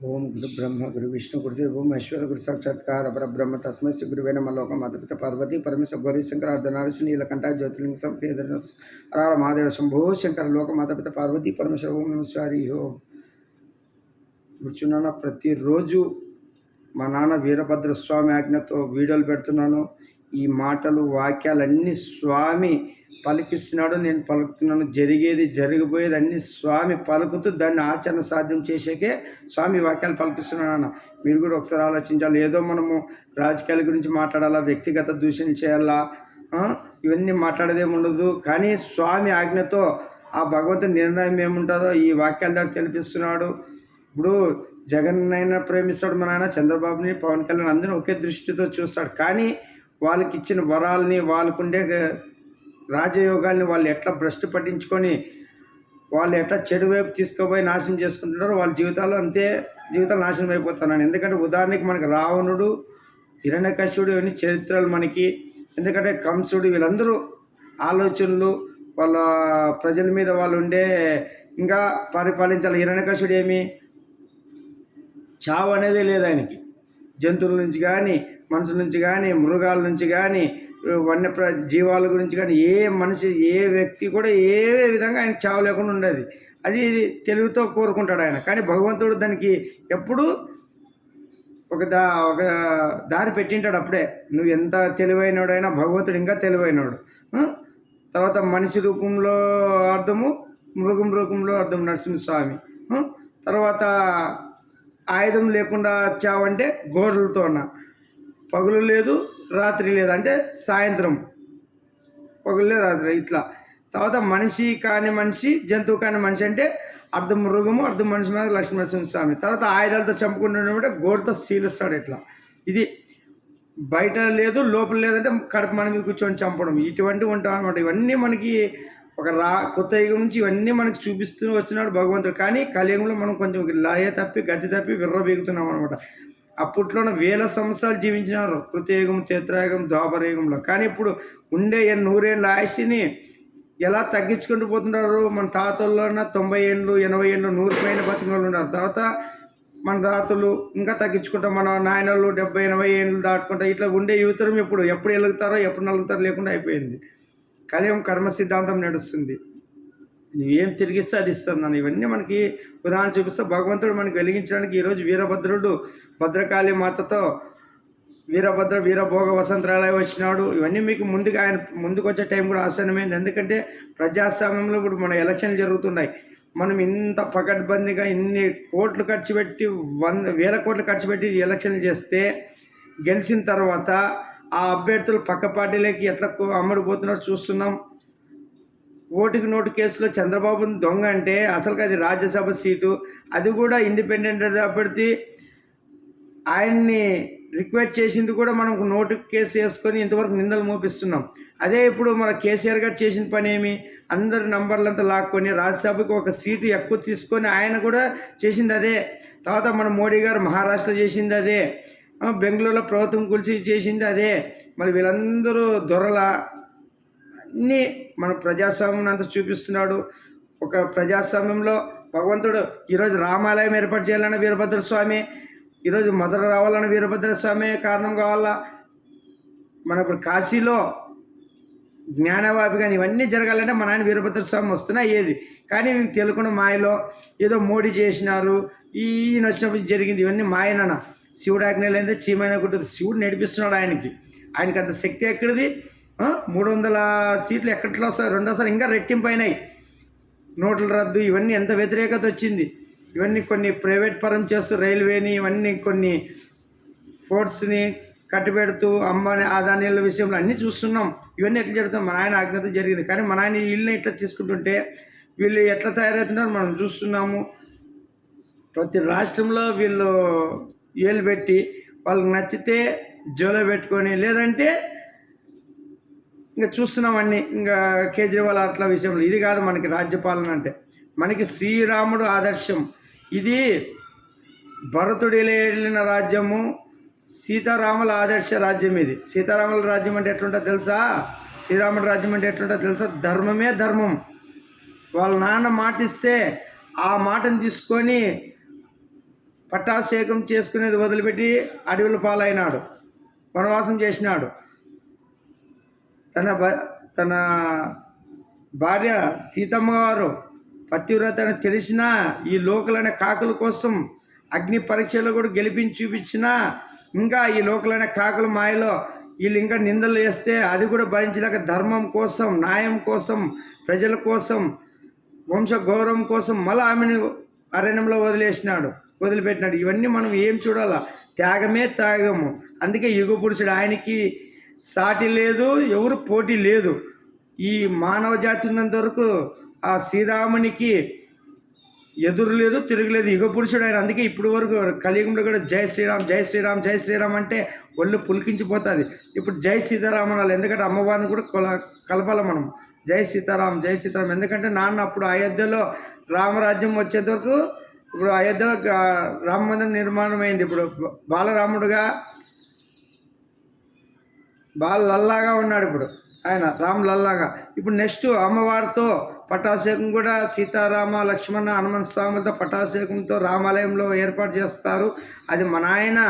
ఓం గురు బ్రహ్మ గురు విష్ణు గురుదేవ భూమేశ్వర గురు సాక్షాత్కార పరబ్రహ్మ తస్మై శ్రీ గురువే నమ. లోక పార్వతి పరమేశ్వర గౌరీ శంకర అర్ధనారీశ్వర నీలకంఠ జ్యోతిలింగ సంపేదన రార మహాదేవ శంభో శంకర లోక మాతపిత పార్వతీ పరమేశ్వర ఓం నమస్వారి ఓం. కూర్చున్నాను? ప్రతిరోజు మా నాన్న వీరభద్ర స్వామి ఆజ్ఞతో వీడియోలు పెడుతున్నాను. ఈ మాటలు వాక్యాలన్నీ స్వామి పలికిస్తున్నాడు నేను పలుకుతున్నాను జరిగేది జరిగిపోయేది అన్ని స్వామి పలుకుతూ దాన్ని ఆచరణ సాధ్యం చేసేకే స్వామి వాక్యాలు పలికిస్తున్నాడు అన్న. మీరు కూడా ఒకసారి ఆలోచించాలి ఏదో మనము రాజకీయాల గురించి మాట్లాడాలా వ్యక్తిగత దూషణ చేయాలా ఇవన్నీ మాట్లాడేదేమి ఉండదు. కానీ స్వామి ఆజ్ఞతో ఆ భగవంతుని నిర్ణయం ఏముంటుందో ఈ వాక్యాల ద్వారా తెలిపిస్తున్నాడు. ఇప్పుడు జగన్ అయినా ప్రేమిస్తాడు మన ఆయన చంద్రబాబుని పవన్ కళ్యాణ్ అందరినీ ఒకే దృష్టితో చూస్తాడు. కానీ వాళ్ళకి ఇచ్చిన వరాలని వాళ్ళకుండే రాజయోగాల్ని వాళ్ళు ఎట్లా భ్రష్టు పట్టించుకొని వాళ్ళు ఎట్లా చెడు వైపు తీసుకుపోయి నాశనం చేసుకుంటున్నారో వాళ్ళ జీవితాలు అంతే జీవితాలు నాశనం అయిపోతున్నాను ఎందుకంటే ఉదాహరణకి మనకి రావణుడు హిరణ్యకశ్యుడు ఇవన్నీ చరిత్రలు మనకి. ఎందుకంటే కంసుడు వీళ్ళందరూ ఆలోచనలు వాళ్ళ ప్రజల మీద వాళ్ళు ఉండే ఇంకా పరిపాలించాలి. హిరణ్యకశుడు ఏమి? చావు అనేది లేదు ఆయనకి. జంతువుల నుంచి కానీ మనుషుల నుంచి కానీ మృగాల నుంచి కానీ వన్య జీవాల గురించి కానీ ఏ మనిషి ఏ వ్యక్తి కూడా ఏ విధంగా ఆయన చావు లేకుండా ఉండేది. అది తెలివితో కోరుకుంటాడు ఆయన. కానీ భగవంతుడు దానికి ఎప్పుడు ఒక దా ఒక దారి పెట్టింటాడు అప్పుడే. నువ్వు ఎంత తెలివైనడైనా భగవంతుడు ఇంకా తెలివైనడు. తర్వాత మనిషి రూపంలో అర్థము మృగం రూపంలో అర్థం నరసింహస్వామి. తర్వాత ఆయుధం లేకుండా చావంటే గోడలతోన పగులు లేదు రాత్రి లేదు. అంటే సాయంత్రం. పగులు లేదు రాత్రి ఇట్లా. తర్వాత మనిషి కాని మనిషి జంతువు కాని మనిషి అంటే అర్ధం మృగము అర్ధం మనిషి మీద లక్ష్మీనరసింహ స్వామి తర్వాత ఆయుధాలతో చంపుకుంటుంటే గోడతో సీలుస్తాడు ఇట్లా. ఇది బయట లేదు లోపల లేదంటే కడుపు మన మీద కూర్చొని చంపడం. ఇటువంటివి ఉంటాం అనమాట ఇవన్నీ మనకి ఒక రా కొత్త యుగం నుంచి ఇవన్నీ మనకు చూపిస్తూ వచ్చినాడు భగవంతుడు. కానీ కలియుగంలో మనం కొంచెం లయ తప్పి గతి తప్పి విర్రబీగుతున్నాం అనమాట అప్పట్లోనే వేల సంవత్సరాలు జీవించినారు కృతయుగం త్రేత్రయుగం ద్వాపరయుగంలో. కానీ ఇప్పుడు ఉండే నూరేళ్ళ ఆయుష్ని ఎలా తగ్గించుకుంటూ పోతున్నారు? మన తాతల్లోన తొంభై ఏళ్ళు ఎనభై ఏళ్ళు నూరు పైన బతికిన వాళ్ళు ఉన్నారు. తర్వాత మన తాతలు ఇంకా తగ్గించుకుంటాం మన నాయనలు డెబ్బై ఎనభై ఏళ్ళు దాటుకుంటా ఇట్లా ఉండే యువతరం ఇప్పుడు ఎప్పుడు వెలుగుతారో ఎప్పుడు నలుగుతారో లేకుండా అయిపోయింది. కలియం కర్మ సిద్ధాంతం నడుస్తుంది. నువ్వేం తిరిగిస్తే అది ఇస్తుంది ఇవన్నీ మనకి ఉదాహరణ చూపిస్తే భగవంతుడు మనకి వెలిగించడానికి ఈరోజు వీరభద్రుడు భద్రకాళి మాతతో వీరభద్ర వీరభోగ వసంతరాలయ వచ్చినాడు. ఇవన్నీ మీకు ముందుగా ఆయన ముందుకు వచ్చే టైం కూడా ఆసనమైంది ఎందుకంటే ప్రజాస్వామ్యంలో ఇప్పుడు మన ఎలక్షన్లు జరుగుతున్నాయి. మనం ఇంత పకడ్బందీగా ఇన్ని కోట్లు ఖర్చు పెట్టి వంద వేల కోట్లు ఖర్చు పెట్టి ఎలక్షన్లు చేస్తే గెలిచిన తర్వాత ఆ అభ్యర్థులు పక్క పార్టీలకి ఎట్లా కో- అమ్ముడుపోతున్నారో చూస్తున్నాం. ఓటుకి నోటు కేసులో చంద్రబాబు దొంగ అంటే అసలుకి అది రాజ్యసభ సీటు. అది కూడా ఇండిపెండెంట్ అభ్యర్థి ఆయన్ని రిక్వెస్ట్ చేసింది కూడా మనం నోటు కేసు వేసుకొని ఇంతవరకు నిందలు మోపిస్తున్నాం. అదే ఇప్పుడు మన కేసీఆర్ గారు చేసిన పని ఏమి? అందరి నంబర్లంతా లాక్కొని రాజ్యసభకు ఒక సీటు ఎక్కువ తీసుకొని ఆయన కూడా చేసింది అదే. తర్వాత మన మోడీ గారు మహారాష్ట్ర చేసింది అదే. బెంగళూరులో ప్రభుత్వం కూల్చి చేసింది అదే. మరి వీళ్ళందరూ దొరల అన్నీ మన ప్రజాస్వామ్యం అంతా చూపిస్తున్నాడు. ఒక ప్రజాస్వామ్యంలో భగవంతుడు ఈరోజు రామాలయం ఏర్పాటు చేయాలన్న వీరభద్ర స్వామి ఈరోజు మధుర రావాలన్న వీరభద్ర స్వామి కారణం కావాలా? మన ఇప్పుడు కాశీలో జ్ఞానవాపి కానీ ఇవన్నీ జరగాలంటే మన ఆయన వీరభద్ర స్వామి వస్తున్నా ఏది? కానీ మీకు తెలుగున మాయలో ఏదో మోడీ చేసినారు ఈయన వచ్చినప్పుడు జరిగింది ఇవన్నీ మాయనన్నా శివుడు ఆజ్ఞలు అయితే చీమైన కుట్టదు. శివుడు నడిపిస్తున్నాడు ఆయనకి. ఆయనకి అంత శక్తి ఎక్కడిది? మూడు వందల సీట్లు ఎక్కట్లో రెండోసారి ఇంకా రెట్టింపైనాయి నోట్ల రద్దు ఇవన్నీ ఎంత వ్యతిరేకత వచ్చింది? ఇవన్నీ కొన్ని ప్రైవేట్ పరం చేస్తూ రైల్వేని ఇవన్నీ కొన్ని ఫోర్ట్స్ని కట్టుబెడుతూ అమ్మని ఆదానీల విషయంలో అన్నీ చూస్తున్నాం. ఇవన్నీ ఎట్లా జరుగుతాం మన ఆయన ఆజ్ఞత జరిగింది. కానీ మన ఆయన వీళ్ళని ఇట్లా తీసుకుంటుంటే వీళ్ళు ఎట్లా తయారవుతున్నారో? మనం చూస్తున్నాము. ప్రతి రాష్ట్రంలో వీళ్ళు ఏలు పెట్టి వాళ్ళకి నచ్చితే జోలో పెట్టుకొని లేదంటే ఇంకా చూస్తున్నామన్నీ ఇంకా కేజ్రీవాల్ అట్లా విషయంలో. ఇది కాదు మనకి రాజ్యపాలన అంటే. మనకి శ్రీరాముడు ఆదర్శం. ఇది భరతుడు వెళ్ళిన రాజ్యము సీతారాముల ఆదర్శ రాజ్యం ఇది. సీతారాముల రాజ్యం అంటే ఎట్లుంటుందో తెలుసా? శ్రీరాముడి రాజ్యం అంటే ఎట్లుంటుందో తెలుసా? ధర్మమే ధర్మం. వాళ్ళ నాన్న మాటిస్తే ఆ మాటను తీసుకొని పట్టాభిషేకం చేసుకునేది వదిలిపెట్టి అడవుల పాలైనాడు. వనవాసం చేసినాడు. తన భ- తన భార్య సీతమ్మ గారు పతివ్రత అని తెలిసినా ఈ లోకలైన కాకుల కోసం అగ్ని పరీక్షలు కూడా గెలిపించి చూపించినా ఇంకా ఈ లోకలైన కాకుల మాయలో వీళ్ళు ఇంకా నిందలు వేస్తే అది కూడా భరించలేక ధర్మం కోసం న్యాయం కోసం ప్రజల కోసం వంశ గౌరవం కోసం మళ్ళీ ఆమెను అరణ్యంలో వదిలేసినాడు. వదిలిపెట్టినాడు. ఇవన్నీ మనం ఏం చూడాలా? త్యాగమే త్యాగము. అందుకే యుగ పురుషుడు ఆయనకి సాటి లేదు ఎవరు పోటీ లేదు. ఈ మానవ జాతి ఉన్నంత వరకు ఆ శ్రీరామునికి ఎదురు లేదు తిరగలేదు యుగ పురుషుడు ఆయన. అందుకే ఇప్పుడు వరకు కలియుగంలో కూడా జై శ్రీరామ్ జై శ్రీరామ్ జై శ్రీరామ్ అంటే ఒళ్ళు పులికించిపోతుంది. ఇప్పుడు జై సీతారాం అనాలి. ఎందుకంటే అమ్మవారిని కూడా కొల కలపాలి మనం. జై సీతారాం జై సీతారాం. ఎందుకంటే నాన్న అప్పుడు అయోధ్యలో రామరాజ్యం వచ్చేంత వరకు ఇప్పుడు అయోధ్యలో రామ మందిరం నిర్మాణం అయింది ఇప్పుడు బాలరాముడుగా బాలల్లాగా ఉన్నాడు ఇప్పుడు ఆయన రామ్ లల్లాగా. ఇప్పుడు నెక్స్ట్ అమ్మవారితో పట్టాభిషేకం కూడా సీతారామ లక్ష్మణ హనుమంత స్వామితో పట్టాభిషేకంతో రామాలయంలో ఏర్పాటు చేస్తారు. అది మన ఆయన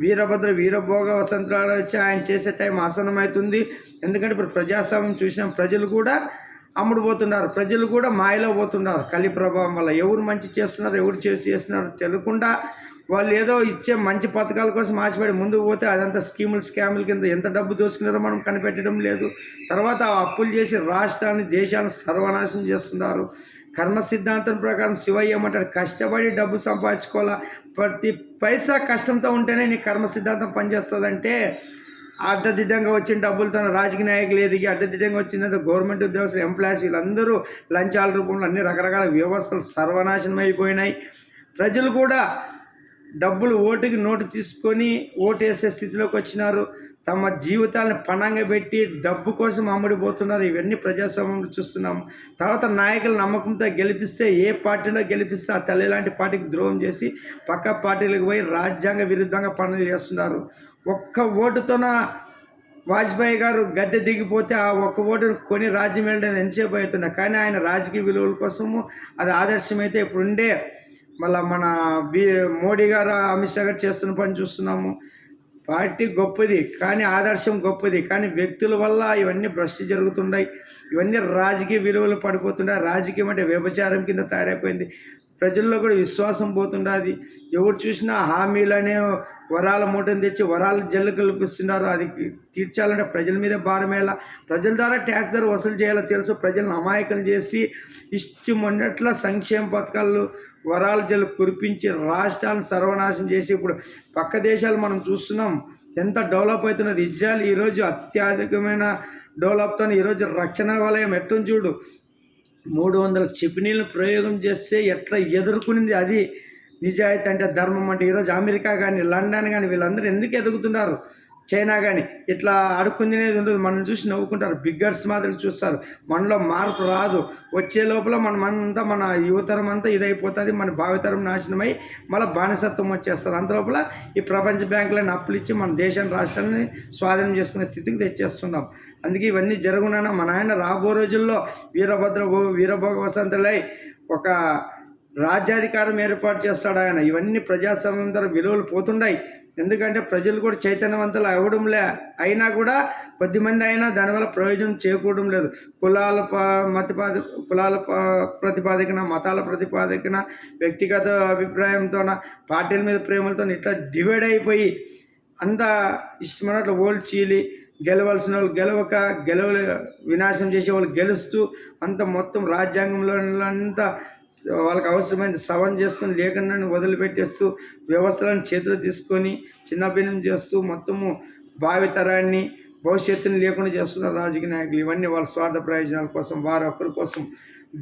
వీరభద్ర వీరభోగ వసంతరాలు వచ్చి ఆయన చేసే టైం ఆసనమవుతుంది ఎందుకంటే ఇప్పుడు ప్రజాస్వామ్యం చూసిన ప్రజలు కూడా అమ్ముడు పోతున్నారు. ప్రజలు కూడా మాయలో పోతున్నారు. కలి ప్రభావం వల్ల ఎవరు మంచి చేస్తున్నారు ఎవరు చేసి చేస్తున్నారు తెలియకుండా వాళ్ళు ఏదో ఇచ్చే మంచి పథకాల కోసం ఆశపడి ముందుకు పోతే అదంతా స్కీములు స్కాముల కింద ఎంత డబ్బు దోచుకున్నారో మనం కనిపెట్టడం లేదు. తర్వాత ఆ అప్పులు చేసి రాష్ట్రాన్ని దేశాన్ని సర్వనాశనం చేస్తున్నారు. కర్మ సిద్ధాంతం ప్రకారం శివయ్య ఏమంటాడు కష్టపడి డబ్బు సంపాదించుకోవాలా? ప్రతి పైసా కష్టంతో ఉంటేనే నీ కర్మ సిద్ధాంతం పనిచేస్తుందంటే అడ్డదిడ్డంగా వచ్చిన డబ్బులు తన రాజకీయ నాయకులు ఎదిగి అడ్డదిడ్డంగా వచ్చిందంటే గవర్నమెంట్ ఉద్యోగస్తులు ఎంప్లాయీస్ వీళ్ళందరూ లంచాల రూపంలో అన్ని రకరకాల వ్యవస్థలు సర్వనాశనం అయిపోయినాయి. ప్రజలు కూడా డబ్బులు ఓటుకి నోటు తీసుకొని ఓటు వేసే స్థితిలోకి వచ్చినారు. తమ జీవితాలను పణంగా పెట్టి డబ్బు కోసం అమ్ముడిపోతున్నారు. ఇవన్నీ ప్రజాస్వామ్యంలో చూస్తున్నాము తర్వాత నాయకుల నమ్మకంతో గెలిపిస్తే ఏ పార్టీలో గెలిపిస్తే ఆ తల్లి లాంటి పార్టీకి ద్రోహం చేసి పక్క పార్టీలకు పోయి రాజ్యాంగ విరుద్ధంగా పనులు చేస్తున్నారు. ఒక్క ఓటుతోన వాజ్పేయి గారు గద్దె దిగిపోతే ఆ ఒక్క ఓటును కొని రాజ్యం వెళ్ళడం ఎంతసేపు అవుతున్నా కానీ ఆయన రాజకీయ విలువల కోసము అది ఆదర్శమైతే ఇప్పుడుండే. మళ్ళీ మన బీ మోడీ గారు అమిత్ షా గారు చేస్తున్న పని చూస్తున్నాము. పార్టీ గొప్పది కానీ ఆదర్శం గొప్పది. కానీ వ్యక్తుల వల్ల ఇవన్నీ భ్రష్టి జరుగుతున్నాయి ఇవన్నీ రాజకీయ విలువలు పడిపోతున్నాయి రాజకీయం అంటే వ్యభిచారం కింద తయారైపోయింది. ప్రజల్లో కూడా విశ్వాసం పోతుండది. ఎవరు చూసినా హామీలనే వరాల మూటను తెచ్చి వరాల జల్లు కల్పిస్తున్నారు. అది తీర్చాలంటే ప్రజల మీద భారమేలా ప్రజల ద్వారా ట్యాక్స్ ధర వసూలు చేయాలో తెలుసు. ప్రజలను అమాయకం చేసి ఇష్టం ఉన్నట్ల సంక్షేమ పథకాలు వరాల జల్లు కురిపించి రాష్ట్రాలను సర్వనాశనం చేసి ఇప్పుడు పక్క దేశాలు మనం చూస్తున్నాం. ఎంత డెవలప్ అవుతున్నది. ఇజ్రాయల్ ఈరోజు అత్యధికమైన డెవలప్తో ఈరోజు రక్షణ వలయం ఎట్టును చూడు. మూడు వందల క్షిపణీలను ప్రయోగం చేస్తే ఎట్లా ఎదుర్కొనింది అది? నిజాయితీ అంటే ధర్మం అంటే ఈరోజు అమెరికా కానీ లండన్ కానీ వీళ్ళందరూ ఎందుకు ఎదుగుతున్నారు? చైనా కానీ ఇట్లా అడుక్కునేది ఉండదు. మనం చూసి నవ్వుకుంటారు. బిగ్గర్స్ మాదిరి చూస్తారు. మనలో మార్పు రాదు. వచ్చే లోపల మనం అంతా మన యువతరం అంతా ఇదైపోతుంది. మన భావితరం నాశనమై మళ్ళీ బానిసత్వం వచ్చేస్తుంది. అంత లోపల ఈ ప్రపంచ బ్యాంకులను అప్పులు ఇచ్చి మన దేశాన్ని రాష్ట్రాన్ని స్వాధీనం చేసుకునే స్థితికి తెచ్చేస్తున్నాం. అందుకే ఇవన్నీ జరుగునన్నా మన ఆయన రాబో రోజుల్లో వీరభద్ర వీరభోగ వసంతులై ఒక రాజ్యాధికారం ఏర్పాటు చేస్తాడు ఆయన. ఇవన్నీ ప్రజాస్వామ్యం విలువలు పోతుండాయి. ఎందుకంటే ప్రజలు కూడా చైతన్యవంతులు అవ్వడం లే అయినా కూడా కొద్దిమంది అయినా దానివల్ల ప్రయోజనం చేకూడడం లేదు. కులాల ప మతపాద కులాల ప్రతిపాదికన మతాల ప్రతిపాదికన వ్యక్తిగత అభిప్రాయంతోన పార్టీల మీద ప్రేమలతో ఇట్లా డివైడ్ అయిపోయి అంత ఇష్టమైనట్లు ఓల్డ్ చీలి గెలవలసిన వాళ్ళు గెలవక గెలవ వినాశం చేసే వాళ్ళు గెలుస్తూ అంత మొత్తం రాజ్యాంగంలో అంతా వాళ్ళకి అవసరమైంది సవరణ చేసుకొని లేకుండా వదిలిపెట్టేస్తూ వ్యవస్థలను చేతులు తీసుకొని చిన్నభిన్నం చేస్తూ మొత్తము భావితరాన్ని భవిష్యత్తుని లేకుండా చేస్తున్నారు రాజకీయ నాయకులు. ఇవన్నీ వాళ్ళ స్వార్థ ప్రయోజనాల కోసం వారు ఒకరి కోసం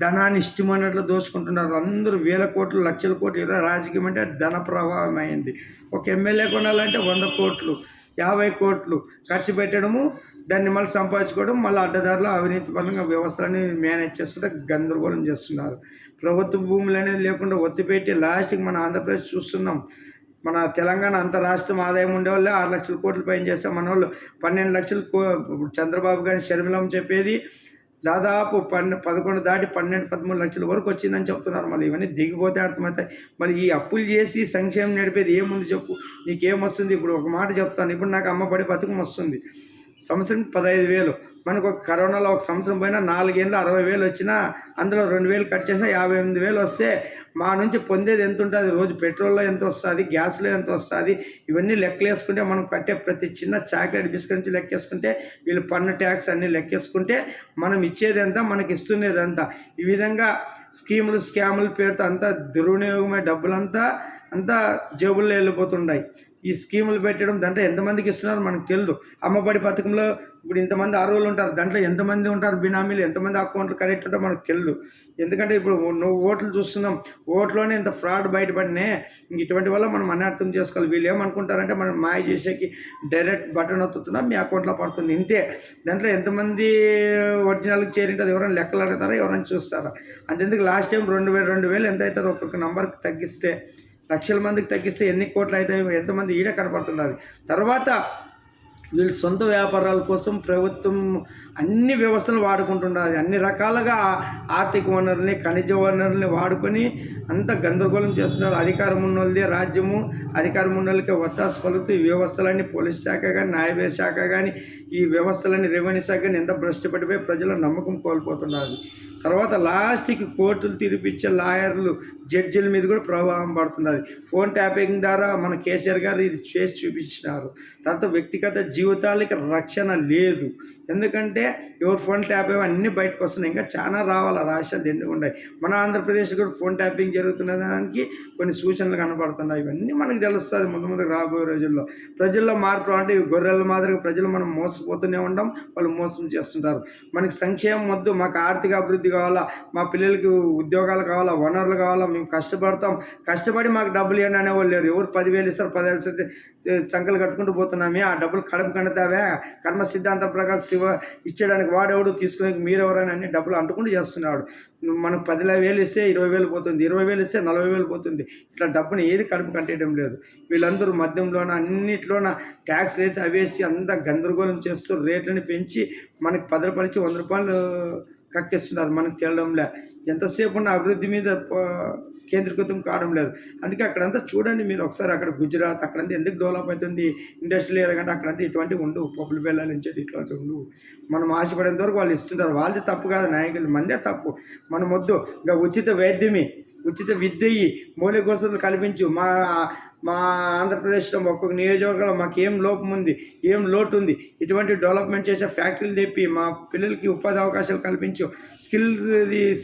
ధనాన్ని ఇష్టమైనట్లు దోచుకుంటున్నారు. అందరూ వేల కోట్లు లక్షల కోట్లు ఇరవై రాజకీయం అంటే ధన ప్రవాహం అయింది ఒక ఎమ్మెల్యే కొనాలంటే వంద కోట్లు. యాభై కోట్లు ఖర్చు పెట్టడము దాన్ని మళ్ళీ సంపాదించుకోవడం మళ్ళీ అడ్డదారులు అవినీతి పరంగా వ్యవస్థలని మేనేజ్ చేసుకుంటే గందరగోళం చేస్తున్నారు. ప్రభుత్వ భూములు అనేది లేకుండా ఒత్తిపెట్టి లాస్ట్కి మన ఆంధ్రప్రదేశ్ చూస్తున్నాం. మన తెలంగాణ అంత రాష్ట్రం ఆదాయం ఉండేవాళ్ళే ఆరు లక్షల కోట్లు పైన చేస్తాం మన వాళ్ళు పన్నెండు లక్షలు కో చంద్రబాబు గారి షర్మిలం చెప్పేది దాదాపు పన్నె పదకొండు దాటి పన్నెండు పదమూడు లక్షల వరకు వచ్చిందని చెప్తున్నారు. మళ్ళీ ఇవన్నీ దిగిపోతే అర్థమవుతాయి. మరి ఈ అప్పులు చేసి సంక్షేమం నడిపేది ఏముంది చెప్పు? నీకేం వస్తుంది? ఇప్పుడు ఒక మాట చెప్తాను. ఇప్పుడు నాకు అమ్మబడి బతుకం వస్తుంది. సంవత్సరం పదహైదు వేలు. మనకు ఒక కరోనాలో ఒక సంవత్సరం పోయినా నాలుగేళ్ళు అరవై వేలు వచ్చినా అందులో రెండు వేలు కట్ చేసినా యాభై ఎనిమిది వేలు వస్తే మా నుంచి పొందేది ఎంత ఉంటుంది? రోజు పెట్రోల్లో ఎంత వస్తుంది? గ్యాస్లో ఎంత వస్తుంది? ఇవన్నీ లెక్కలేసుకుంటే మనం కట్టే ప్రతి చిన్న చాక్లెట్ బిస్కెట్ నుంచి లెక్కేసుకుంటే వీళ్ళు పన్ను ట్యాక్స్ అన్నీ లెక్కేసుకుంటే మనం ఇచ్చేది ఎంత? మనకి ఇస్తున్నది ఈ విధంగా స్కీములు స్కాముల పేరుతో అంతా దుర్వినియోగమే డబ్బులంతా అంతా జేబుల్లో వెళ్ళిపోతున్నాయి ఈ స్కీములు పెట్టడం దాంట్లో ఎంతమందికి ఇస్తున్నారు మనకు తెలియదు అమ్మబడి పథకంలో ఇప్పుడు ఇంతమంది అర్హులు ఉంటారు. దాంట్లో ఎంతమంది ఉంటారు బినామీలు? ఎంతమంది అకౌంట్లు కరెక్ట్ ఉంటారో మనకు తెలియదు ఎందుకంటే ఇప్పుడు నువ్వు ఓట్లు చూస్తున్నాం. ఓట్లోనే ఇంత ఫ్రాడ్ బయటపడినే ఇంక ఇటువంటి వల్ల మనం అనర్థం అర్థం చేసుకోవాలి. వీళ్ళు ఏమనుకుంటారంటే మనం మాయ చేసేకి డైరెక్ట్ బటన్ ఒత్తుతున్నాం మీ అకౌంట్లో పడుతుంది. ఇంతే. దాంట్లో ఎంతమంది ఒరిజినల్కి చేరింటుంది ఎవరైనా లెక్కలు అడుగుతారా? ఎవరైనా చూస్తారా? అంతెందుకు? లాస్ట్ టైం రెండు వేలు రెండు వేలు ఎంత అవుతుంది ఒక్కొక్క నంబర్కి తగ్గిస్తే లక్షల మందికి తగ్గిస్తే ఎన్ని కోట్లు అవుతాయి ఎంతమంది ఈడ కనపడుతున్నారు? తర్వాత వీళ్ళు సొంత వ్యాపారాల కోసం ప్రభుత్వం అన్ని వ్యవస్థలు వాడుకుంటున్నారు అన్ని రకాలుగా ఆర్థిక వనరుల్ని ఖనిజ వనరుల్ని వాడుకొని అంత గందరగోళం చేస్తున్నారు. అధికారం ఉన్నోళ్ళదే రాజ్యము. అధికారం ఉన్నోళ్ళకి వత్తాసు పలుకుతూ ఈ వ్యవస్థలన్నీ పోలీస్ శాఖ కానీ న్యాయవ్య శాఖ కానీ ఈ వ్యవస్థలన్నీ రెవెన్యూ శాఖ కానీ ఎంత భ్రష్టు పడిపోయి ప్రజల నమ్మకం కోల్పోతున్నారు. తర్వాత లాస్ట్కి కోర్టులు తీర్పిచ్చే లాయర్లు జడ్జిల మీద కూడా ప్రభావం పడుతున్నది. ఫోన్ ట్యాపింగ్ ద్వారా మన కేసీఆర్ గారు ఇది చేసి చూపించినారు. తర్వాత వ్యక్తిగత జీవితాలకి రక్షణ లేదు. ఎందుకంటే ఎవరు ఫోన్ ట్యాప్ అన్నీ బయటకు వస్తున్నాయి. ఇంకా చాలా రావాలి? రాష్ట్రాలు ఎందుకు ఉన్నాయి మన ఆంధ్రప్రదేశ్ కూడా ఫోన్ ట్యాపింగ్ జరుగుతున్న దానికి కొన్ని సూచనలు కనబడుతున్నాయి. ఇవన్నీ మనకు తెలుస్తుంది ముందు ముందు రాబోయే రోజుల్లో. ప్రజల్లో మార్పు అంటే ఇవి గొర్రెల మాదిరిగా ప్రజలు మనం మోసపోతూనే ఉండం వాళ్ళు మోసం చేస్తుంటారు. మనకి సంక్షేమం వద్దు మాకు ఆర్థిక అభివృద్ధి కావాలా? మా పిల్లలకి ఉద్యోగాలు కావాలా? వనరులు కావాలా? మేము కష్టపడతాం. కష్టపడి మాకు డబ్బులు ఇవ్వండి అనేవాళ్ళు లేరు. ఎవరు పదివేలు ఇస్తారు పదివేలు చంకలు కట్టుకుంటూ పోతున్నామే. ఆ డబ్బులు కడుపు కండుతావే. కర్మ సిద్ధాంతం ప్రకారం శివ ఇచ్చేయడానికి వాడెవడు? తీసుకునే మీరెవరని అన్ని డబ్బులు అంటుకుంటూ చేస్తున్నాడు. మనకు పది వేలు ఇస్తే ఇరవై వేలు పోతుంది. ఇరవై వేలు ఇస్తే నలభై వేలు పోతుంది. ఇట్లా డబ్బుని ఏది కడుపు కట్టేయడం లేదు. వీళ్ళందరూ మద్యంలోన అన్నిట్లోన ట్యాక్స్ వేసి అవేసి అంతా గందరగోళం చేస్తూ రేట్లను పెంచి మనకి పది రూపాయలు ఇచ్చి వంద రూపాయలు కక్కేస్తున్నారు. మనకు తేలడంలే ఎంతసేపు ఉన్న అభివృద్ధి మీద కేంద్రీకృతం కావడం లేదు. అందుకే అక్కడంతా చూడండి మీరు ఒకసారి అక్కడ గుజరాత్ అక్కడంతా ఎందుకు డెవలప్ అవుతుంది? ఇండస్ట్రియల్ ఏరియా కంటే అక్కడంతా ఇటువంటివి ఉండవు పప్పులు బెల్లాలు నుంచి ఇట్లాంటి ఉండవు మనం ఆశపడేంత వరకు వాళ్ళు ఇస్తుంటారు వాళ్ళది తప్పు కాదు నాయకులు. మందే తప్పు. మనం వద్దు. ఇంకా ఉచిత వైద్యమే. ఉచిత విద్య మౌలిక వసతులు కల్పించు. మా మా ఆంధ్రప్రదేశ్లో ఒక్కొక్క నియోజకవర్గంలో మాకు ఏం లోపం ఉంది ఏం లోటు ఉంది ఇటువంటి డెవలప్మెంట్ చేసే ఫ్యాక్టరీలు తెప్పి మా పిల్లలకి ఉపాధి అవకాశాలు కల్పించు స్కిల్స్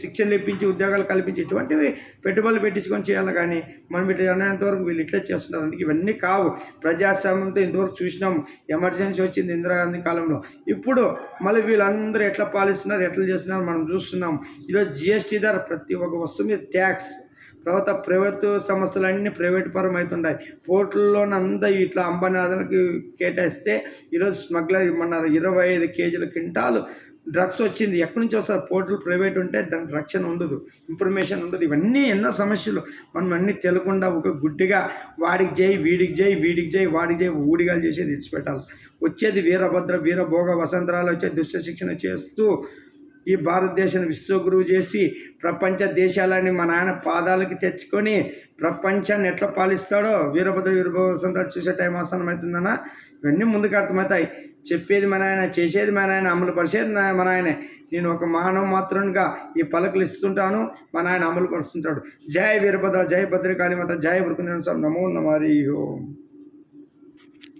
శిక్షణ ఇప్పించి ఉద్యోగాలు కల్పించి ఇటువంటివి పెట్టుబడులు పెట్టించుకొని చేయాలి కానీ మనం ఇట్లా అనేంతవరకు వీళ్ళు ఇట్లా చేస్తున్నారు. అందుకే ఇవన్నీ కావు. ప్రజాస్వామ్యంతో ఇంతవరకు చూసినాం. ఎమర్జెన్సీ వచ్చింది ఇందిరాగాంధీ కాలంలో. ఇప్పుడు మళ్ళీ వీళ్ళందరూ ఎట్లా పాలిస్తున్నారు ఎట్లా చేస్తున్నారు మనం చూస్తున్నాం. ఈరోజు జిఎస్టీ ధర ప్రతి ఒక్క వస్తువు మీద ట్యాక్స్. తర్వాత ప్రైవేట్ సంస్థలన్నీ ప్రైవేట్ పరం అవుతున్నాయి పోర్టుల్లోనంతా ఇట్లా అంబనాథన్కి కేటాయిస్తే ఈరోజు స్మగ్లర్ మన ఇరవై ఐదు కేజీల క్వింటాలు డ్రగ్స్ వచ్చింది. ఎక్కడి నుంచి వస్తారు? పోర్టులు ప్రైవేట్ ఉంటే దానికి రక్షణ ఉండదు ఇన్ఫర్మేషన్ ఉండదు. ఇవన్నీ ఎన్నో సమస్యలు. మనం అన్నీ తెలియకుండా ఒక గుడ్డిగా వాడికి చేయి వీడికి చేయి వీడికి చేయి వాడికి చేయి ఊడిగాలు చేసేది ఇడిచిపెట్టాలి వచ్చేది వీరభద్ర వీరభోగ వసంతరాలు వచ్చే దుష్ట శిక్షణ చేస్తూ ఈ భారతదేశాన్ని విశ్వగురువు చేసి ప్రపంచ దేశాలని మా నాయన పాదాలకి తెచ్చుకొని ప్రపంచాన్ని ఎట్లా పాలిస్తాడో వీరభద్ర వీరభవసంతాలు చూసే టైం ఆసనం అవుతుందన్నా ఇవన్నీ ముందుకు అర్థమవుతాయి. చెప్పేది మన నాయన చేసేది మా నాయన అమలు పరిచేది మన ఆయన నేను ఒక మానవ మాత్రంగా ఈ పలకలు ఇస్తుంటాను. మన ఆయన అమలు పరుస్తుంటాడు. జయ వీరభద్ర జయ భద్రకాళి మాత జయ వృకుంద నమో నమారి ఓం.